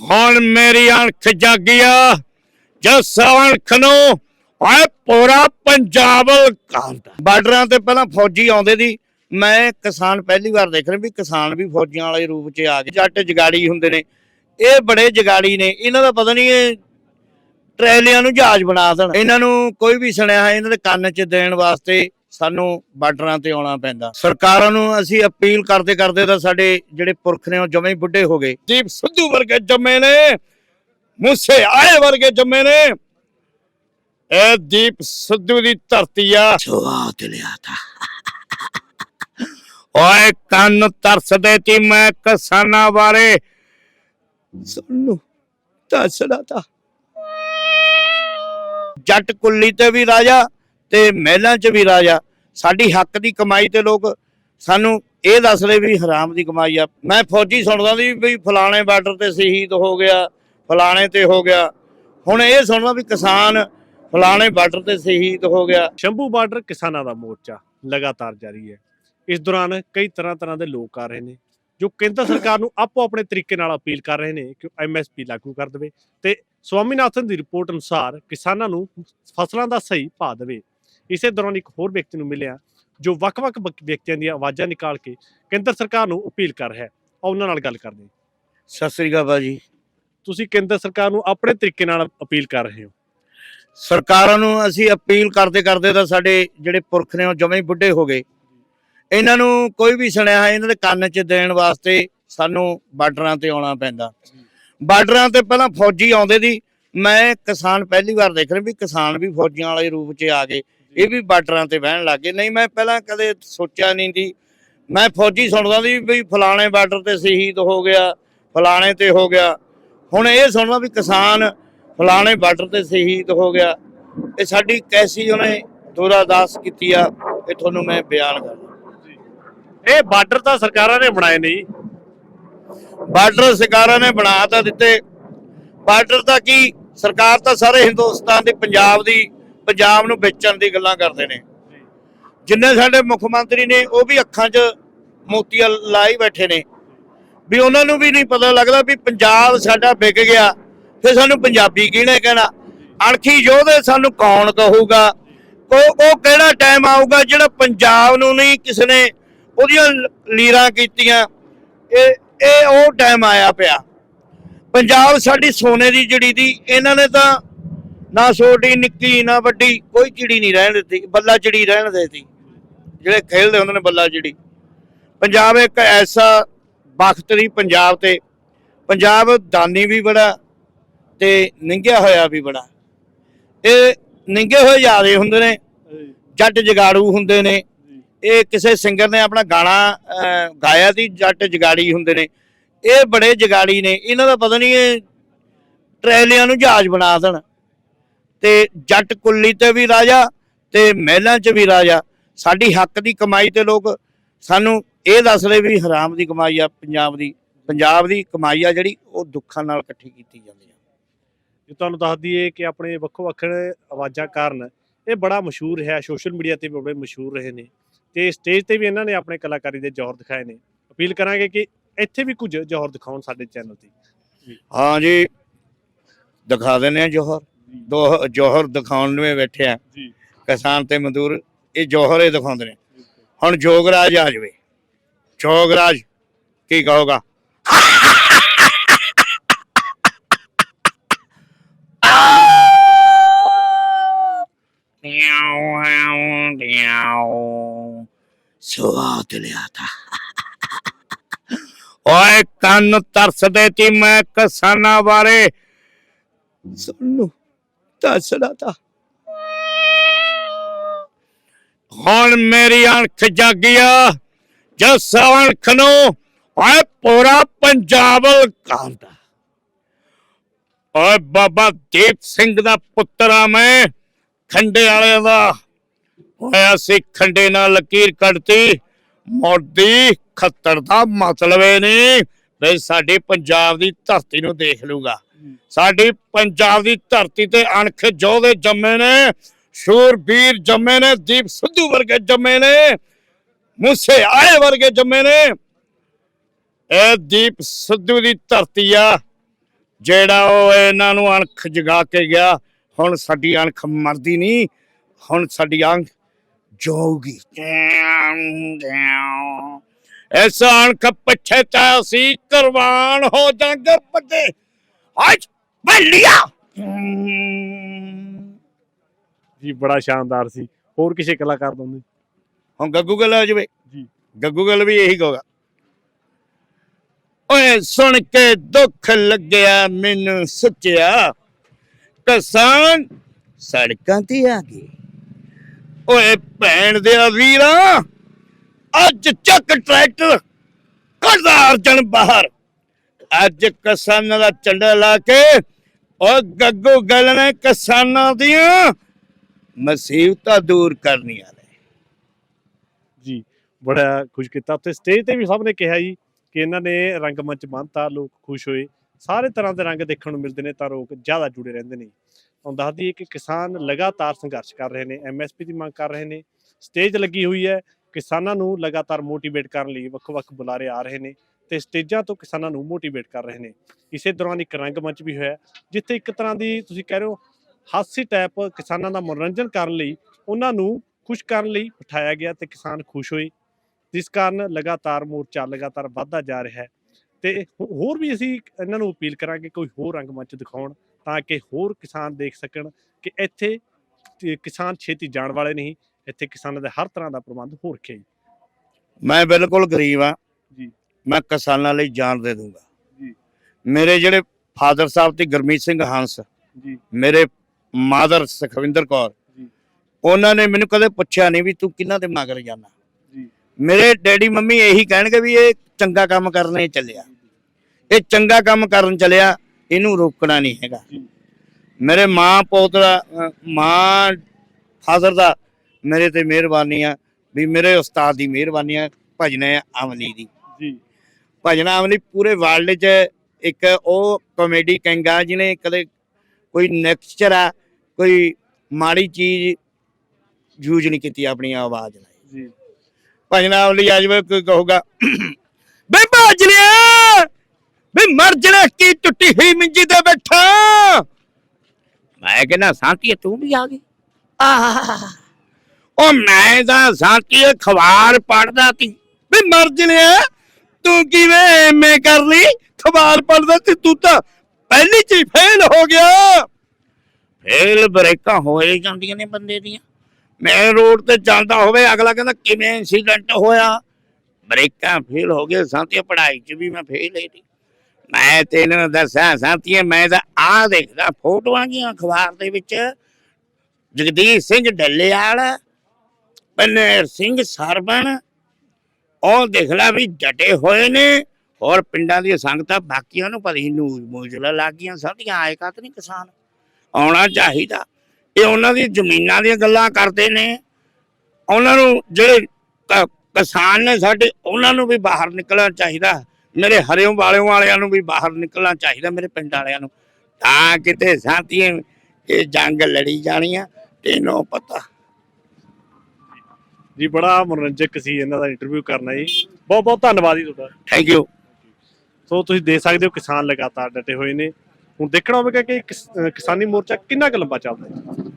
ਹੁਣ ਮੇਰੀ ਅੱਖ ਜਾਗਿਆ ਜਸ ਅੱਖ ਨੂੰ ਓਏ ਪੂਰਾ ਪੰਜਾਬ ਕਰਦਾ ਬਾਰਡਰਾਂ ਤੇ ਪਹਿਲਾਂ ਫੌਜੀ ਆਉਂਦੇ ਦੀ ਮੈਂ ਕਿਸਾਨ ਪਹਿਲੀ ਵਾਰ ਦੇਖ ਰਿਹਾ ਵੀ ਕਿਸਾਨ ਵੀ ਫੌਜੀਆਂ ਵਾਲੇ ਰੂਪ 'ਚ ਆ ਗਏ। ਜੱਟ ਜਗਾੜੀ ਹੁੰਦੇ ਨੇ। ਇਹ ਬੜੇ ਜਗਾੜੀ ਨੇ। ਇਹਨਾਂ ਦਾ ਪਤਾ ਨਹੀਂ ਇਹ ਟਰੈਲੀਆਂ ਨੂੰ ਜਹਾਜ਼ ਬਣਾ ਦੇਣ। ਇਹਨਾਂ ਨੂੰ ਕੋਈ ਵੀ ਸੁਣਿਆ ਹੈ, ਇਹਨਾਂ ਦੇ ਕੰਨ 'ਚ ਦੇਣ ਵਾਸਤੇ ਸਾਨੂੰ ਬਾਰਡਰਾਂ ਤੇ ਆਉਣਾ ਪੈਂਦਾ। ਸਰਕਾਰਾਂ ਨੂੰ ਅਸੀਂ ਅਪੀਲ ਕਰਦੇ ਕਰਦੇ ਤਾਂ ਸਾਡੇ ਜਿਹੜੇ ਪੁਰਖ ਨੇ ਉਹ ਜਮੇ ਹੀ ਬੁੱਢੇ ਹੋ ਗਏ। ਦੀਪ ਸਿੱਧੂ ਵਰਗੇ ਜੰਮੇ ਨੇ ਮੂਸੇ ਆਏ ਵਰਗੇ ਜੰਮੇ ਨੇ। ਇਹ ਦੀਪ ਸਿੱਧੂ ਦੀ ਧਰਤੀ ਆ। ਲਿਆ ਤਾ। ਓਏ ਕੰਨ ਤਰਸਦੇ ਤੀ ਮੈਂ ਕਿਸਾਨਾਂ ਬਾਰੇ। ਸੁਣ ਲਓ ਦੱਸਦਾ ਤਾ। ਜੱਟ ਕੁੱਲੀ ਤੇ ਵੀ ਰਾਜਾ ਤੇ ਮਹਿਲਾਂ 'ਚ ਵੀ ਰਾਜਾ। ਸਾਡੀ ਹੱਕ ਦੀ ਕਮਾਈ ਤੇ ਲੋਕ ਸਾਨੂੰ ਇਹ ਦੱਸਦੇ ਵੀ ਹਰਾਮ ਦੀ ਕਮਾਈ ਆ। ਮੈਂ ਫੌਜੀ ਸੁਣਦਾ ਸੀ ਵੀ ਫਲਾਣੇ ਬਾਰਡਰ ਤੇ ਸ਼ਹੀਦ ਹੋ ਗਿਆ, ਫਲਾਣੇ ਤੇ ਹੋ ਗਿਆ। ਹੁਣ ਇਹ ਸੁਣਦਾ ਵੀ ਕਿਸਾਨ ਫਲਾਣੇ ਬਾਰਡਰ ਤੇ ਸ਼ਹੀਦ ਹੋ ਗਿਆ। ਸ਼ੰਭੂ ਬਾਰਡਰ ਕਿਸਾਨਾਂ ਦਾ ਮੋਰਚਾ ਲਗਾਤਾਰ ਜਾਰੀ ਹੈ। ਇਸ ਦੌਰਾਨ ਕਈ ਤਰ੍ਹਾਂ ਤਰ੍ਹਾਂ ਦੇ ਲੋਕ ਆ ਰਹੇ ਨੇ, ਜੋ ਕੇਂਦਰ ਸਰਕਾਰ ਨੂੰ ਆਪੋ ਆਪਣੇ ਤਰੀਕੇ ਨਾਲ ਅਪੀਲ ਕਰ ਰਹੇ ਨੇ ਕਿ ਐਮਐਸਪੀ ਲਾਗੂ ਕਰ ਦੇਵੇ ਤੇ ਸਵਾਮੀਨਾਥਨ ਦੀ ਰਿਪੋਰਟ ਅਨੁਸਾਰ ਕਿਸਾਨਾਂ ਨੂੰ ਫਸਲਾਂ ਦਾ ਸਹੀ ਭਾਅ ਦੇਵੇ। ਇਸੇ ਦੌਰਾਨ ਇੱਕ ਹੋਰ ਵਿਅਕਤੀ ਨੂੰ ਮਿਲਿਆ ਜੋ ਵੱਖ-ਵੱਖ ਵਿਅਕਤੀਆਂ ਦੀਆਂ ਆਵਾਜ਼ਾਂ ਨਿਕਾਲ ਕੇ ਕੇਂਦਰ ਸਰਕਾਰ ਨੂੰ ਅਪੀਲ ਕਰ ਰਿਹਾ ਹੈ। ਉਹਨਾਂ ਨਾਲ ਗੱਲ ਕਰਦੇ ਸਤਿ ਸ੍ਰੀ ਅਕਾਲ ਬਾਜੀ ਤੁਸੀਂ ਕੇਂਦਰ ਸਰਕਾਰ ਨੂੰ ਆਪਣੇ ਤਰੀਕੇ ਨਾਲ ਅਪੀਲ ਕਰ ਰਹੇ ਹੋ। ਸਰਕਾਰਾਂ ਨੂੰ ਅਸੀਂ ਅਪੀਲ ਕਰਦੇ ਕਰਦੇ ਤਾਂ ਸਾਡੇ ਜਿਹੜੇ ਪੁਰਖ ਨੇ ਉਹ ਜਮੇ ਬੁੱਢੇ ਹੋ ਗਏ। ਇਹਨਾਂ ਨੂੰ ਕੋਈ ਵੀ ਸੁਣਿਆ ਇਹਨਾਂ ਦੇ ਕੰਨ 'ਚ ਦੇਣ ਵਾਸਤੇ ਸਾਨੂੰ ਬਾਰਡਰਾਂ ਤੇ ਆਉਣਾ ਪੈਂਦਾ। ਬਾਰਡਰਾਂ ਤੇ ਪਹਿਲਾਂ ਫੌਜੀ ਆਉਂਦੇ ਦੀ ਮੈਂ ਕਿਸਾਨ ਪਹਿਲੀ ਵਾਰ ਦੇਖ ਰਿਹਾ ਵੀ ਕਿਸਾਨ ਵੀ ਫੌਜੀਆਂ ਵਾਲੇ ਰੂਪ 'ਚ ਆ ਗਏ। ਇਹ ਵੀ ਬਾਰਡਰਾਂ ਤੇ ਬਹਿਣ ਲੱਗੇ ਨਹੀਂ ਮੈਂ ਪਹਿਲਾਂ ਕਦੇ ਸੋਚਿਆ ਨਹੀਂ ਦੀ ਮੈਂ ਫੌਜੀ ਸੁਣਦਾ ਸੀ ਵੀ ਫਲਾਣੇ ਬਾਰਡਰ ਤੇ ਸ਼ਹੀਦ ਹੋ ਗਿਆ ਫਲਾਣੇ ਤੇ ਹੋ ਗਿਆ। ਹੁਣ ਇਹ ਸੁਣਦਾ ਵੀ ਕਿਸਾਨ ਫਲਾਣੇ ਬਾਰਡਰ ਤੇ ਸ਼ਹੀਦ ਹੋ ਗਿਆ। ਇਹ ਸਾਡੀ ਕੈਸੀ ਉਹਨੇ ਦੁਰਾਦਾਸ ਕੀਤੀ ਆ ਇਹ ਤੁਹਾਨੂੰ ਮੈਂ ਬਿਆਨ ਕਰਦਾ। ਇਹ ਬਾਰਡਰ ਤਾਂ ਸਰਕਾਰਾਂ ਨੇ ਬਣਾਏ ਨੇ ਜੀ। ਬਾਰਡਰ ਸਰਕਾਰਾਂ ਨੇ ਬਣਾ ਤਾਂ ਦਿੱਤੇ। ਬਾਰਡਰ ਤਾਂ ਕੀ ਸਰਕਾਰ ਤਾਂ ਸਾਰੇ ਹਿੰਦੁਸਤਾਨ ਦੀ ਪੰਜਾਬ ਦੀ ਪੰਜਾਬ ਨੂੰ ਵੇਚਣ ਦੀ ਗੱਲਾਂ ਕਰਦੇ ਨੇ। ਜਿੰਨੇ ਸਾਡੇ ਮੁੱਖ ਮੰਤਰੀ ਨੇ, ਉਹ ਵੀ ਅੱਖਾਂ 'ਚ ਮੋਤੀਆ ਲਾਈ ਬੈਠੇ ਨੇ। ਵੀ ਉਹਨਾਂ ਨੂੰ ਵੀ ਨਹੀਂ ਪਤਾ ਲੱਗਦਾ ਵੀ ਪੰਜਾਬ ਸਾਡਾ ਵਿਕ ਗਿਆ, ਫਿਰ ਸਾਨੂੰ ਪੰਜਾਬੀ ਕਿਹਨੇ ਕਹਿਣਾ? ਅਣਖੀ ਯੋਧੇ ਸਾਨੂੰ ਕੌਣ ਕਹੂਗਾ? ਉਹ ਉਹ ਕਿਹੜਾ ਟਾਈਮ ਆਊਗਾ ਜਿਹੜਾ ਪੰਜਾਬ ਨੂੰ ਨਹੀਂ ਕਿਸੇ ਨੇ ਉਹਦੀਆਂ ਲੀਰਾਂ ਕੀਤੀਆਂ? ਇਹ ਇਹ ਉਹ ਟਾਈਮ ਆਇਆ ਪਿਆ। ਪੰਜਾਬ ਸਾਡੀ ਸੋਨੇ ਦੀ ਚਿੜੀ ਦੀ, ਇਹਨਾਂ ਨੇ ਤਾਂ ਨਾ ਛੋਟੀ ਨਿੱਕੀ, ਨਾ ਵੱਡੀ, ਕੋਈ ਚਿੜੀ ਨਹੀਂ ਰਹਿਣ ਦਿੱਤੀ। ਬੱਲਾ ਚਿੜੀ ਰਹਿਣ ਦਿੱਤੀ। ਜਿਹੜੇ ਖੇਲਦੇ ਹੁੰਦੇ ਨੇ ਬੱਲਾ ਚਿੜੀ। ਪੰਜਾਬ ਇੱਕ ਐਸਾ ਵਕਤ ਦੀ ਪੰਜਾਬ ਤੇ। ਪੰਜਾਬ ਦਾਨੀ ਵੀ ਬੜਾ ਤੇ ਨਿੰਗਿਆ ਹੋਇਆ ਵੀ ਬੜਾ। ਇਹ ਨਿੰਗੇ ਹੋਏ ਜ਼ਿਆਦੇ ਹੁੰਦੇ ਨੇ, ਜੱਟ ਜਗਾੜੂ ਹੁੰਦੇ ਨੇ। ਇਹ ਕਿਸੇ ਸਿੰਗਰ ਨੇ ਆਪਣਾ ਗਾਣਾ ਗਾਇਆ ਸੀ, ਜੱਟ ਜਗਾੜੀ ਹੁੰਦੇ ਨੇ। ਇਹ ਬੜੇ ਜਗਾੜੀ ਨੇ। ਇਹਨਾਂ ਦਾ ਪਤਾ ਨਹੀਂ ਇਹ ਟਰੈਲੀਆਂ ਨੂੰ ਜਹਾਜ਼ ਬਣਾ ਦੇਣ। ਤੇ ਜੱਟ ਕੁੱਲੀ ਤੇ ਵੀ ਰਾਜਾ ਤੇ ਮਹਿਲਾਂ 'ਚ ਵੀ ਰਾਜਾ। ਸਾਡੀ ਹੱਕ ਦੀ ਕਮਾਈ ਤੇ ਲੋਕ ਸਾਨੂੰ ਇਹ ਦੱਸਦੇ ਵੀ ਹਰਾਮ ਦੀ ਕਮਾਈ ਆ ਪੰਜਾਬ ਦੀ ਪੰਜਾਬ ਦੀ ਕਮਾਈ ਆ ਜਿਹੜੀ ਉਹ ਦੁੱਖਾਂ ਨਾਲ ਇਕੱਠੀ ਕੀਤੀ ਜਾਂਦੀ ਆ। ਜੇ ਤੁਹਾਨੂੰ ਦੱਸ ਦਈਏ ਕਿ ਆਪਣੇ ਵੱਖੋ ਵੱਖਰੇ ਆਵਾਜ਼ਾਂ ਕਾਰਨ ਇਹ ਬੜਾ ਮਸ਼ਹੂਰ ਹੈ ਸੋਸ਼ਲ ਮੀਡੀਆ ਤੇ ਵੀ ਬੜੇ ਮਸ਼ਹੂਰ ਰਹੇ ਨੇ ਤੇ ਸਟੇਜ ਤੇ ਵੀ ਇਹਨਾਂ ਨੇ ਆਪਣੇ ਕਲਾਕਾਰੀ ਦੇ ਜੌਹਰ ਦਿਖਾਏ ਨੇ। ਅਪੀਲ ਕਰਾਂਗੇ ਕਿ ਇੱਥੇ ਵੀ ਕੁਝ ਜੌਹਰ ਦਿਖਾਉਣ ਸਾਡੇ ਚੈਨਲ ਤੇ। ਹਾਂ ਜੀ ਦਿਖਾ ਦਿੰਦੇ ਆ ਜੋਹਰ। ਦੋ ਜੋਹਰ ਦਿਖਾਉਣ ਨੂੰ ਬੈਠੇ ਆ। ਜੀ। ਕਿਸਾਨ ਤੇ ਮਜ਼ਦੂਰ ਇਹ ਜੋਹਰ ਇਹ ਦਿਖਾਉਂਦੇ ਨੇ। ਹੁਣ ਜੋਗਰਾਜ ਆ ਜਾਵੇ। ਜੋਗਰਾਜ ਕੀ ਕਹੋਗਾ? ਸਵਾਦ ਲਿਆ ਤਾ। ਓਏ ਕੰਨ ਤਰਸਦੇ ਤੀ ਮੈਂ ਕਿਸਾਨਾਂ ਬਾਰੇ। ਸੁਣ ਲਓ। ਦੱਸਦਾ ਤਾ। ਹੁਣ ਮੇਰੀ ਅੱਖ ਜਾਗਿਆ ਜਸ ਅੱਖ ਨੂੰ ਓਏ ਪੂਰਾ ਪੰਜਾਬ ਕਰਦਾ ਓਏ ਬਾਬਾ ਦੀਪ ਸਿੰਘ ਦਾ ਪੁੱਤਰ ਆ ਮੈਂ, ਖੰਡੇ ਵਾਲਿਆਂ ਦਾ। ਹੋਇਆ ਸੀ ਖੰਡੇ ਨਾਲ ਲਕੀਰ ਕੱਢਤੀ, ਮੋਦੀ ਖੱਤਰ ਦਾ ਮਤਲਬ ਇਹ ਨਹੀਂ ਵੀ ਸਾਡੀ ਪੰਜਾਬ ਦੀ ਧਰਤੀ ਨੂੰ ਦੇਖ ਲੂਗਾ ਸਾਡੀ ਪੰਜਾਬ ਦੀ ਧਰਤੀ ਤੇ ਅਣਖ ਜੋਧੇ ਜੰਮੇ ਨੇ, ਸ਼ੂਰਬੀਰ ਜੰਮੇ ਨੇ, ਦੀਪ ਸਿੱਧੂ ਵਰਗੇ ਜੰਮੇ ਨੇ, ਮੂਸੇ ਆਏ ਵਰਗੇ ਜੰਮੇ ਨੇ। ਇਹ ਦੀਪ ਸਿੱਧੂ ਦੀ ਧਰਤੀ ਆ, ਜਿਹੜਾ ਉਹ ਇਹਨਾਂ ਨੂੰ ਅਣਖ ਜਗਾ ਕੇ ਗਿਆ। ਹੁਣ ਸਾਡੀ ਅਣਖ ਮਰਦੀ ਨਹੀਂ, ਹੁਣ ਸਾਡੀ ਅੰਖ ਜਾਊਗੀ। ਇਸ ਅਣਖ ਪਿੱਛੇ ਤਾਂ ਅਸੀਂ ਕੁਰਬਾਨ ਹੋ ਜਾਾਂਗੇ ਪੱਤੇ ਅੱਜ ਬੱਲੀਆ ਜੀ ਬੜਾ ਸ਼ਾਨਦਾਰ ਸੀ। ਹੋਰ ਕਿਸੇ ਕਲਾਕਾਰ ਦਾ ਹੁੰਦੇ ਹੁਣ ਗੱਗੂ ਗੱਲ ਆ ਜਵੇ। ਜੀ। ਗੱਗੂ ਗੱਲ ਵੀ ਇਹੀ ਕਹੂਗਾ। ਓਏ ਸੁਣ ਕੇ ਦੁੱਖ ਲੱਗਿਆ ਮੈਨੂੰ ਸੱਚਿਆ। ਕਿਸਾਨ ਸੜਕਾਂ ਤੇ ਆ ਗਏ। ਓਏ ਭੈਣ ਦੇ ਵੀਰਾਂ ਅੱਜ ਚੱਕ ਟਰੈਕਟਰ ਕੱਢਦਾ ਅਰਜਨ ਬਾਹਰ। ਅੱਜ ਕਿਸਾਨਾਂ ਦਾ ਝੰਡਾ ਲਾ ਕੇ ਓ ਗੱਗੂ ਗੱਲ ਨੇ ਕਿਸਾਨਾਂ ਦੀਆਂ। ਮੁਸੀਬਤਾਂ ਦੂਰ ਕਰਨੀਆਂ ਨੇ। ਜੀ, ਬੜਾ ਖੁਸ਼ ਕੀਤਾ। ਉੱਥੇ ਸਟੇਜ ਤੇ ਵੀ ਸਭ ਨੇ ਕਿਹਾ ਜੀ ਕਿ ਇਹਨਾਂ ਨੇ ਰੰਗਮੰਚ ਬੰਨਤਾ, ਲੋਕ ਖੁਸ਼ ਹੋਏ। ਸਾਰੇ ਤਰ੍ਹਾਂ ਦੇ ਰੰਗ ਦੇਖਣ ਨੂੰ ਮਿਲਦੇ ਨੇ ਤਾਂ ਲੋਕ ਜ਼ਿਆਦਾ ਜੁੜੇ ਰਹਿੰਦੇ ਨੇ। ਹੁਣ ਦੱਸ ਦਈਏ ਕਿ ਕਿਸਾਨ ਲਗਾਤਾਰ ਸੰਘਰਸ਼ ਕਰ ਰਹੇ ਨੇ ਐਮਐਸਪੀ ਦੀ ਮੰਗ ਕਰ ਰਹੇ ਨੇ। ਸਟੇਜ ਲੱਗੀ ਹੋਈ ਹੈ। ਕਿਸਾਨਾਂ ਨੂੰ ਲਗਾਤਾਰ ਮੋਟੀਵੇਟ ਕਰਨ ਲਈ ਵੱਖ-ਵੱਖ ਬੁਲਾਰੇ ਆ ਰਹੇ ਨੇ। ਤੇ ਸਟੇਜਾਂ ਤੋਂ ਕਿਸਾਨਾਂ ਨੂੰ ਮੋਟੀਵੇਟ ਕਰ ਰਹੇ ਨੇ। ਇਸੇ ਦੌਰਾਨ ਇੱਕ ਰੰਗਮੰਚ ਵੀ ਹੋਇਆ ਜਿੱਥੇ ਇੱਕ ਤਰ੍ਹਾਂ ਦੀ ਤੁਸੀਂ ਕਹਿ ਰਹੇ ਹੋ ਹਾਸੀ ਟਾਈਪ ਕਿਸਾਨਾਂ ਦਾ ਮਨੋਰੰਜਨ ਕਰਨ ਲਈ ਉਹਨਾਂ ਨੂੰ ਖੁਸ਼ ਕਰਨ ਲਈ ਬਿਠਾਇਆ ਗਿਆ ਤੇ ਕਿਸਾਨ ਖੁਸ਼ ਹੋਏ ਜਿਸ ਕਾਰਨ ਲਗਾਤਾਰ ਮੋਰਚਾ ਲਗਾਤਾਰ ਵੱਧਦਾ ਜਾ ਰਿਹਾ ਹੈ। ਤੇ ਹੋਰ ਵੀ ਅਸੀਂ ਇਹਨਾਂ ਨੂੰ ਅਪੀਲ ਕਰਾਂਗੇ ਕੋਈ ਹੋਰ ਰੰਗਮੰਚ ਦਿਖਾਉਣ ਤਾਂ ਕਿ ਹੋਰ ਕਿਸਾਨ ਦੇਖ ਸਕਣ ਕਿ ਇੱਥੇ ਕਿਸਾਨ ਛੇਤੀ ਜਾਣ ਵਾਲੇ ਨਹੀਂ ਇੱਥੇ ਕਿਸਾਨਾਂ ਦੇ ਹਰ ਤਰ੍ਹਾਂ ਦਾ ਪ੍ਰਬੰਧ ਹੋ ਰੱਖਿਆ ਮੈਂ ਬਿਲਕੁਲ ਗਰੀਬ ਆ ਜੀ। ਮੈਂ ਕਿਸਾਨਾਂ ਲਈ ਜਾਨ ਦੇ ਦੂੰਗਾ। ਜੀ। ਮੇਰੇ ਜਿਹੜੇ ਫਾਦਰ ਸਾਹਿਬ ਤੇ ਗੁਰਮੀਤ ਸਿੰਘ ਹੰਸ ਜੀ। ਮੇਰੇ ਮਾਦਰ ਸੁਖਵਿੰਦਰ ਕੌਰ ਜੀ। ਉਹਨਾਂ ਨੇ ਮੈਨੂੰ ਕਦੇ ਪੁੱਛਿਆ ਨਹੀਂ ਵੀ ਤੂੰ ਕਿਹਨਾਂ ਦੇ ਮਗਰ ਜਾਣਾ ਜੀ। ਮੇਰੇ ਡੈਡੀ ਮੰਮੀ ਇਹੀ ਕਹਿਣਗੇ ਵੀ ਇਹ ਚੰਗਾ ਕੰਮ ਕਰਨੇ ਚੱਲਿਆ। ਇਹ ਚੰਗਾ ਕੰਮ ਕਰਨ ਚੱਲਿਆ ਇਹਨੂੰ ਰੋਕਣਾ ਨਹੀਂ ਹੈਗਾ। ਮੇਰੇ ਮਾਂ ਪੋਤਰਾ ਮਾਂ ਫਾਦਰ ਦਾ ਮੇਰੇ ਤੇ ਮਿਹਰਬਾਨੀ ਆ ਵੀ ਮੇਰੇ ਉਸਤਾਦ ਦੀ ਮਿਹਰਬਾਨੀ ਆ ਭਜਨੇ ਅਮਲੀ ਦੀ। ਜੀ। ਭਜਨ ਅਮਲੀ ਪੂਰੇ ਵਰਲਡ 'ਚ ਇੱਕ ਉਹ ਕਾਮੇਡੀ ਕਿੰਗ ਆ ਜਿਹਨੇ ਕਦੇ ਕੋਈ ਨੈਕਸਚਰ ਆ ਕੋਈ ਮਾੜੀ ਚੀਜ਼ ਯੂਜ਼ ਨਹੀਂ ਕੀਤੀ ਆਪਣੀ ਆਵਾਜ਼ ਨਾਲ। ਜੀ। ਭਜਨ ਅਮਲੀ ਅੱਜ ਵੀ ਕੋਈ ਕਹੂਗਾ ਬੇ ਭਾਜਲਿਆ ਬੇ ਮਰ ਜਣਾ ਕੀ ਟੁੱਟੀ ਹੋਈ ਮੰਜੀ ਤੇ ਬੈਠਾ। ਮੈਂ ਕਹਿੰਦਾ ਸਾਂਤੀ ਤੂੰ ਵੀ ਆ ਗਈ। ਆਹ। ਉਹ ਮੈਂ ਤਾਂ ਸਾਂਤੀ ਖਵਾਰ ਪੜਦਾ ਤੀ। ਬੇ ਮਰ ਜਣਿਆ। ਤੂੰ ਕਿਵੇਂ ਐਵੇਂ ਕਰ ਲਈ? ਖਵਾਰ ਪੜਦਾ ਤੇ ਤੂੰ ਤਾਂ ਪਹਿਲੀ ਚ ਫੇਲ ਹੋ ਗਿਆ। ਫੇਲ ਬ੍ਰੇਕਾਂ ਹੋਏ ਜਾਂਦੀਆਂ ਨੇ ਬੰਦੇ ਦੀਆਂ। ਮੈਂ ਰੋਡ ਤੇ ਚੱਲਦਾ ਹੋਵੇ, ਅਗਲਾ ਕਹਿੰਦਾ ਕਿਵੇਂ ਇਨਸੀਡੈਂਟ ਹੋਇਆ? ਬ੍ਰੇਕਾਂ ਫੇਲ ਹੋ ਗਏ ਸਾਥੀਆਂ ਪੜ੍ਹਾਈ 'ਚ ਵੀ ਮੈਂ ਫੇਲ ਹੀ ਮੈਂ ਤੇ ਇਹਨਾਂ ਦੱਸਿਆ ਸਾਥੀਆਂ ਮੈਂ ਤਾਂ ਆ ਦੇਖਦਾ ਫੋਟੋਆਂ ਗੀਆਂ ਅਖਬਾਰ ਦੇ ਵਿੱਚ। ਜਗਦੀਸ਼ ਸਿੰਘ ਡੱਲੇਵਾਲ ਬਨੇਰ ਸਿੰਘ ਸਰਵਣ ਉਹ ਦੇਖ ਲੈ ਵੀ ਡਟੇ ਹੋਏ ਨੇ। ਹੋਰ ਪਿੰਡਾਂ ਦੀਆਂ ਸੰਗਤਾਂ ਬਾਕੀਆਂ ਨੂੰ ਪਤਾ ਹੀ ਨਿਊਜ਼ ਮੂਜਲਾ ਲੱਗ ਸਾਡੀਆਂ ਆਏ ਕਾਤ ਨਹੀਂ ਕਿਸਾਨ। ਆਉਣਾ ਚਾਹੀਦਾ। ਇਹ ਉਹਨਾਂ ਦੀ ਜ਼ਮੀਨਾਂ ਦੀਆਂ ਗੱਲਾਂ ਕਰਦੇ ਨੇ। ਉਹਨਾਂ ਨੂੰ ਜਿਹੜੇ ਕਿਸਾਨ ਨੇ ਸਾਡੇ, ਉਹਨਾਂ ਨੂੰ ਵੀ ਬਾਹਰ ਨਿਕਲਣਾ ਚਾਹੀਦਾ। ਮੇਰੇ ਹਰਿਓਂ ਵਾਲਿਆਂ ਵਾਲਿਆਂ ਨੂੰ ਵੀ ਬਾਹਰ ਨਿਕਲਣਾ ਚਾਹੀਦਾ, ਮੇਰੇ ਪਿੰਡ ਵਾਲਿਆਂ ਨੂੰ। ਤਾਂ ਕਿਤੇ ਸਾਥੀਏ ਇਹ ਜੰਗ ਲੜੀ ਜਾਣੀ ਆ ਤੈਨੂੰ ਪਤਾ। ਜੀ ਬੜਾ ਮਨੋਰੰਜਕ ਸੀ ਇਹਨਾਂ ਦਾ ਇੰਟਰਵਿਊ ਕਰਨਾ ਜੀ। ਬਹੁਤ ਬਹੁਤ ਧੰਨਵਾਦ ਜੀ ਤੁਹਾਡਾ। ਥੈਂਕ ਯੂ ਸੋ ਤੁਸੀਂ ਦੇਖ ਸਕਦੇ ਹੋ ਕਿਸਾਨ ਲਗਾਤਾਰ ਡਟੇ ਹੋਏ ਨੇ। ਹੁਣ ਦੇਖਣਾ ਹੋਵੇਗਾ ਕਿ ਕਿਸ- ਅਹ ਕਿਸਾਨੀ ਮੋਰਚਾ ਕਿੰਨਾ ਕੁ ਲੰਬਾ ਚੱਲਦਾ ਹੈ।